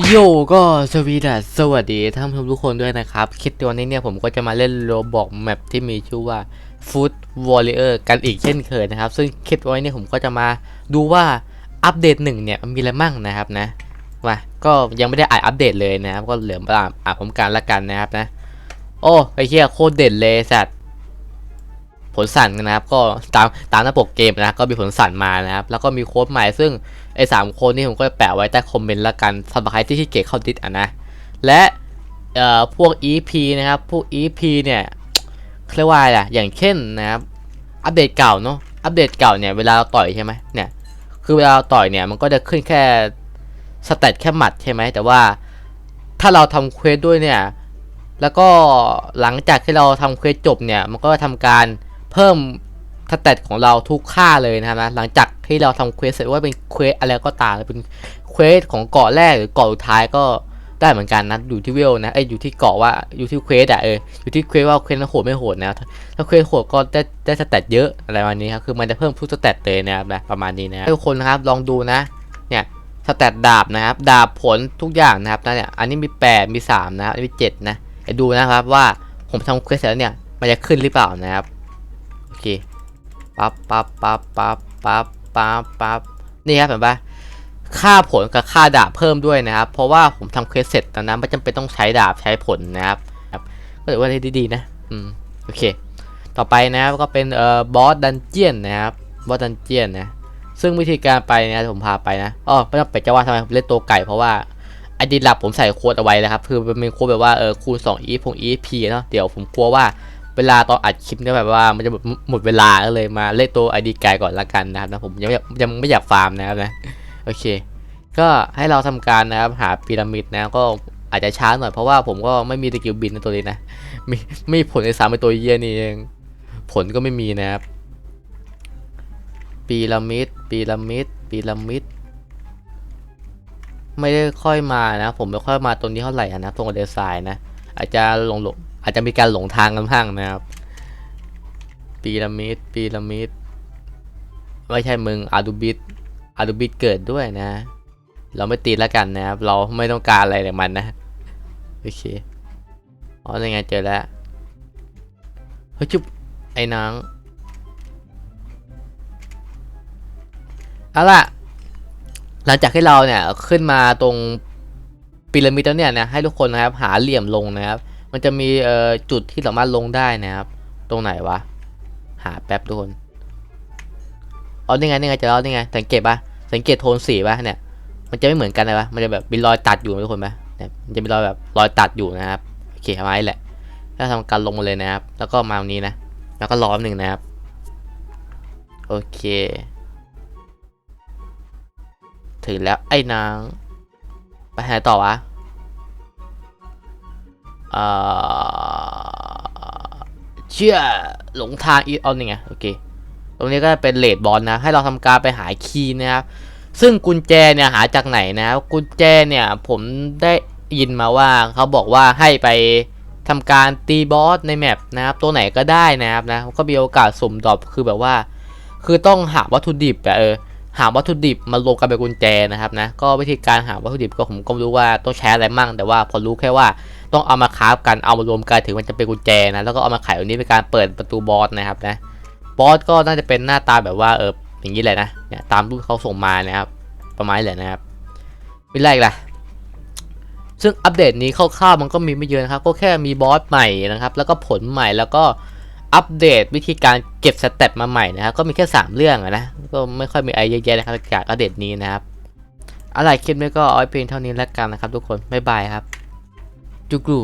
โยก็สวีดัสสวัสดีท่านผู้ชมทุกคนด้วยนะครับ คลิปตัวนี้เนี่ยผมก็จะมาเล่นโรบอกแมปที่มีชื่อว่า Food Warrior กันอีกเช่นเคยนะครับ ซึ่งคลิปตัวนี้เนี่ยผมก็จะมาดูว่าอัปเดตหนึ่งเนี่ยมีอะไรมั่งนะครับนะว่าก็ยังไม่ได้อ่านอัปเดตเลยนะครับ ก็เหลือมาอ่านผมกันละกันนะครับนะ โอ้ไอ้เหี้ยโคตรเด่นเลยสัตว์ ผลสั่นนะครับ ก็ตามตามหน้าปกเกมนะก็มีผลสั่นมานะครับ แล้วก็มีโค้ดใหม่ซึ่งไอ้สามโค้ดนี่ผมก็แปะไว้ใต้คอมเมนต์ละกันสำหรับใครที่ขี้เกียจเข้าดิสอะนะ และเอ่อพวก EP นะครับ พวก EP เนี่ยเรียกว่าอะไรอะอย่างเช่นนะครับ อัปเดตเก่าเนาะอัปเดตเก่าเนี่ยเวลาเราต่อยใช่ไหมเนี่ยคือเวลาเราต่อยเนี่ยมันก็จะขึ้นแค่สเตตแค่หมัดใช่ไหมแต่ว่าถ้าเราทำเควสด้วยเนี่ยแล้วก็หลังจากที่เราทำเควสจบเนี่ยมันก็ทำการ เพิ่มสเตตของเราทุกค่าเลยนะครับนะหลังจากที่เราทำเควสเสร็จว่าเป็นเควสอะไรก็ตามเป็นเควสของเกาะแรกหรือเกาะสุดท้ายก็ได้เหมือนกันนะอยู่ที่เวลนะไออยู่ที่เกาะว่าอยู่ที่เควสอะเอออยู่ที่เควสว่าเควสโหดไม่โหดนะถ้าเควสโหดก็ได้ได้สเตตเยอะอะไรประมาณนี้ครับคือมันจะเพิ่มทุกสเตตเลยนะครับนะประมาณนี้นะทุกคนนะครับลองดูนะเนี่ยสเตตดาบนะครับดาบผลทุกอย่างนะครับนะเนี่ยอันนี้มีแปดมีสามนะครับอันนี้มีเจ็ดนะไปดูนะครับว่าผมทำเควสเสร็จแล้วเนี่ยมันจะขึ้นหรือเปล่านะครับ เคปั๊บปั๊บปั๊บปั๊บปั๊บปั๊บปั๊บนี่ครับเห็นปะค่าผลกับค่าดาบเพิ่มด้วยนะครับ เพราะว่าผมทำเควสเสร็จตอนนั้นไม่จำเป็นต้องใช้ดาบใช้ผลนะครับก็ถือว่าได้ดีๆนะอืมโอเค ต่อไปนะครับก็เป็นเอ่อบอสดันเจียนนะครับบอสดันเจียนนะซึ่งวิธีการไปนะผมพาไปนะอ๋อไม่ต้องไปจะว่าทำไมเล่นตัวไก่เพราะว่าไอดีหลักผมใส่โค้ดเอาไว้แล้วครับ คือมันเป็นโค้ดแบบว่าเออคูณ2 e พง EP เนาะเดี๋ยวผมกลัวว่า เวลาตอนอัดคลิปเนี่ยแบบว่ามันจะหมดหมดเวลาก็เลยมาเล่นตัวไอดีไกลก่อนละกันนะครับนะผมยังยังไม่อยากฟาร์มนะครับนะโอเค ก็ให้เราทำการนะครับหาพีระมิดนะก็อาจจะช้าหน่อยเพราะว่าผมก็ไม่มีตะกิวบินในตัวนี้นะมีไม่มีผลในสามเป็นตัวเยี่ยนี่เองผลก็ไม่มีนะครับพีระมิดพีระมิดพีระมิดไม่ได้ค่อยมานะ ผมไม่ค่อยมาตรงนี้เท่าไหร่นะตรงเดซายนะ อาจจะหลงหลง อาจจะมีการหลงทางกันบ้างนะครับพีระมิดพีระมิดไม่ใช่มึงอาดูบิดอาดูบิดเกิดด้วยนะ เราไม่ตีแล้วกันนะครับ เราไม่ต้องการอะไรจากมันนะโอเคอ๋อยังไงเจอแล้วเฮ้ยจุบไอ้นางเอาล่ะ หลังจากที่เราเนี่ยขึ้นมาตรงพีระมิดแล้วเนี่ยนะให้ทุกคนนะครับหาเหลี่ยมลงนะครับ มันจะมีเอ่อจุดที่สามารถลงได้นะครับ ตรงไหนวะ หาแป๊บทุกคนอ๋อนี่ไงนี่ไงจะแล้วนี่ไงสังเกตปะสังเกตโทนสีปะเนี่ย มันจะไม่เหมือนกันเลยปะมันจะแบบมีรอยตัดอยู่ทุกคนปะเนี่ยมันจะมีรอยแบบรอยตัดอยู่นะครับโอเคเอาไว้แหละแล้วทำการลงมาเลยนะครับ แล้วก็มาตรงนี้นะ แล้วก็ล้อมหนึ่งนะครับ โอเค ถึงแล้วไอ้นาง ไปหนต่อวะ เอ่อเชื่อหลงทางอีออนนี่ไงโอเคตรงนี้ก็เป็นเลดบอลนะ ให้เราทำการไปหาคีย์นะครับ ซึ่งกุญแจเนี่ยหาจากไหนนะครับกุญแจเนี่ยผมได้ยินมาว่าเขาบอกว่าให้ไปทำการตีบอสในแมปนะครับ ตัวไหนก็ได้นะครับนะ ก็มีโอกาสสุ่มดรอปคือแบบว่า คือต้องหาวัตถุดิบอะเออ หาวัตถุดิบมารวมกันเป็นกุญแจนะครับนะก็วิธีการหาวัตถุดิบก็ผมก็ไม่รู้ว่าต้องใช้อะไรมั่ง แต่ว่าพอรู้แค่ว่าต้องเอามาคราฟกันเอามารวมกันถึงมันจะเป็นกุญแจนะแล้วก็เอามาไขตรงนี้เป็นการเปิดประตูบอสนะครับนะบอสก็น่าจะเป็นหน้าตาแบบว่าเอออย่างนี้แหละนะเนี่ยตามรูปเขาส่งมานะครับ ประมาณนี้แหละนะครับมีอะไรล่ะซึ่งอัปเดตนี้คร่าวๆมันก็มีไม่เยอะนะครับ ก็แค่มีบอสใหม่นะครับ แล้วก็ผลใหม่แล้วก็อัปเดตวิธีการเก็บสเตตมาใหม่นะครับ ก็มีแค่ 3 เรื่องนะ ก็ไม่ค่อยมีอะไอเยอะแยะนะครับจากอัปเดตนี้นะครับอะไรคลิปนี้ก็เอาไว้เพียงเท่านี้แล้วกันนะครับทุกคนบ๊ายบายครับจุกรู